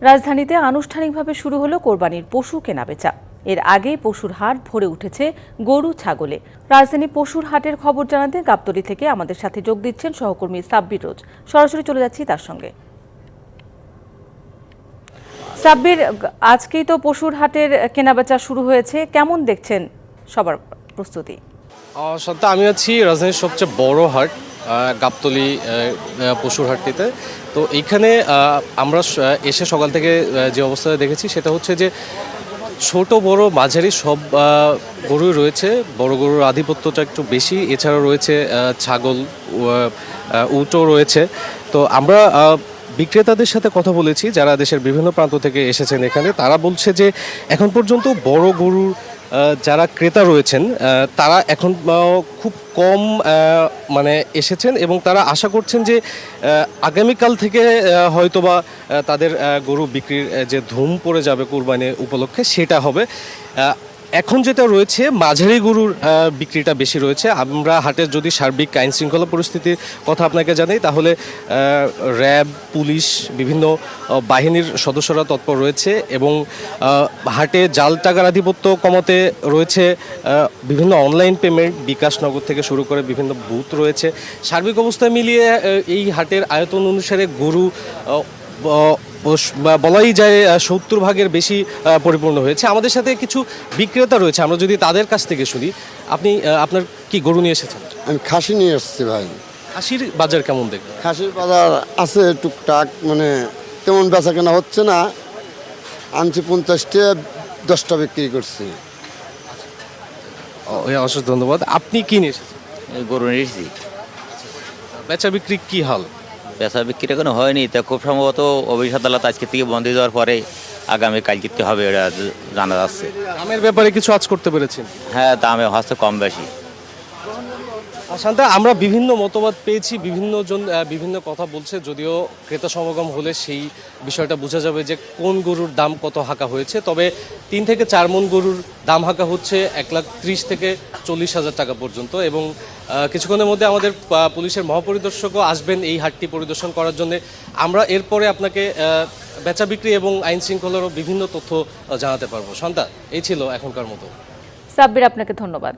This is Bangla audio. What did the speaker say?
রাজধানীতে আনুষ্ঠানিকভাবে শুরু হলো কোরবানির পশু কেনাবেচা। এর আগেই পশুর হাট ভরে উঠেছে গরু, ছাগলে। রাজধানী পশুর হাটের খবর জানাতে গাবতলী থেকে আমাদের সাথে যোগ দিচ্ছেন সহকর্মী সাব্বির রোজ। সরাসরি চলে যাচ্ছি তার সঙ্গে। সাব্বির, আজকেই তো পশুর হাটের কেনাবেচা শুরু হয়েছে। কেমন দেখছেন সবার প্রস্তুতি? সত্য, আমি আছি রাজধানীর সবচেয়ে বড় হাট। গাবতলী আহ, আহ, পশুর হাটটিতে। তো এইখানে আমরা এসে সকাল থেকে যে অবস্থা দেখেছি সেটা হচ্ছে যে ছোট বড় মাঝারি সব গরুই রয়েছে। বড় গরুর আধিপত্যটা একটু বেশি। এছাড়াও রয়েছে ছাগল উটও রয়েছে। তো আমরা বিক্রেতাদের সাথে কথা বলেছি যারা দেশের বিভিন্ন প্রান্ত থেকে এসেছেন এখানে। তারা বলছে যে এখন পর্যন্ত বড় গরুর যারা ক্রেতা রয়েছেন তারা এখন খুব কম মানে এসেছেন এবং তারা আশা করছেন যে আগামীকাল থেকে হয়তোবা তাদের গরু বিক্রির যে ধুম পড়ে যাবে কোরবানি উপলক্ষে, সেটা হবে। এখন যেটা রয়েছে, মাঝারি গরুর বিক্রিটা বেশি রয়েছে। আমরা হাটের যদি সার্বিক আইন শৃঙ্খলা পরিস্থিতির কথা আপনাকে জানাই, তাহলে র্যাব, পুলিশ, বিভিন্ন বাহিনীর সদস্যরা তৎপর রয়েছে এবং হাটে জাল টাকার আধিপত্য কমাতে রয়েছে বিভিন্ন অনলাইন পেমেন্ট বিকাশ নগর থেকে শুরু করে বিভিন্ন বুথ রয়েছে। সার্বিক অবস্থা মিলিয়ে এই হাটের আয়তন অনুসারে গরু বলাই যায় সত্তর ভাগের বেশি পরিপূর্ণ হয়েছে। আমাদের সাথে কিছু বিক্রেতা রয়েছে আমরা যদি তাদের কাছ থেকে শুনি আপনি আপনার কি গরু নিয়ে এসেছেন? আমি খাসি নিয়ে এসেছি ভাই। খাসির বাজার কেমন দেখবেন? খাসির বাজার আছে টুকটাক মানে তেমন বেচা কেনা হচ্ছে না। আনছি পঞ্চাশটা দশটা বিক্রি করছি। অশেষ ধন্যবাদ। আপনি কি নিয়ে এসেছেন? গরু নিয়ে এসেছি। বেচা বিক্রি কি হাল? পেশা বিক্রি এখনও হয়নি। তা খুব সম্ভবত অভিষেক আদালত আজকে থেকে বন্ধ হয়ে যাওয়ার পরে আগামী কাল কালকে হবে এটা জানা যাচ্ছে। দামের ব্যাপারে কিছু আজ করতে পেরেছেন? হ্যাঁ দামে হচ্ছে কম বেশি। শান্তা আমরা বিভিন্ন মতবাদ পেয়েছি বিভিন্ন জন বিভিন্ন কথা বলছে, যদিও ক্রেতা সমাগম হলে সেই বিষয়টা বোঝা যাবে যে কোন গরুর দাম কত হাঁকা হয়েছে। তবে তিন থেকে চার মন গরুর দাম হাঁকা হচ্ছে এক লাখ ত্রিশ থেকে চল্লিশ হাজার টাকা পর্যন্ত এবং কিছুক্ষণের মধ্যে আমাদের পুলিশের মহাপরিদর্শকও আসবেন এই হাটটি পরিদর্শন করার জন্য। আমরা এরপরে আপনাকে বেচা বিক্রি এবং আইন শৃঙ্খলারও বিভিন্ন তথ্য জানাতে পারব। শান্তা, এই ছিল এখনকার মতো। সাব্বির, আপনাকে ধন্যবাদ।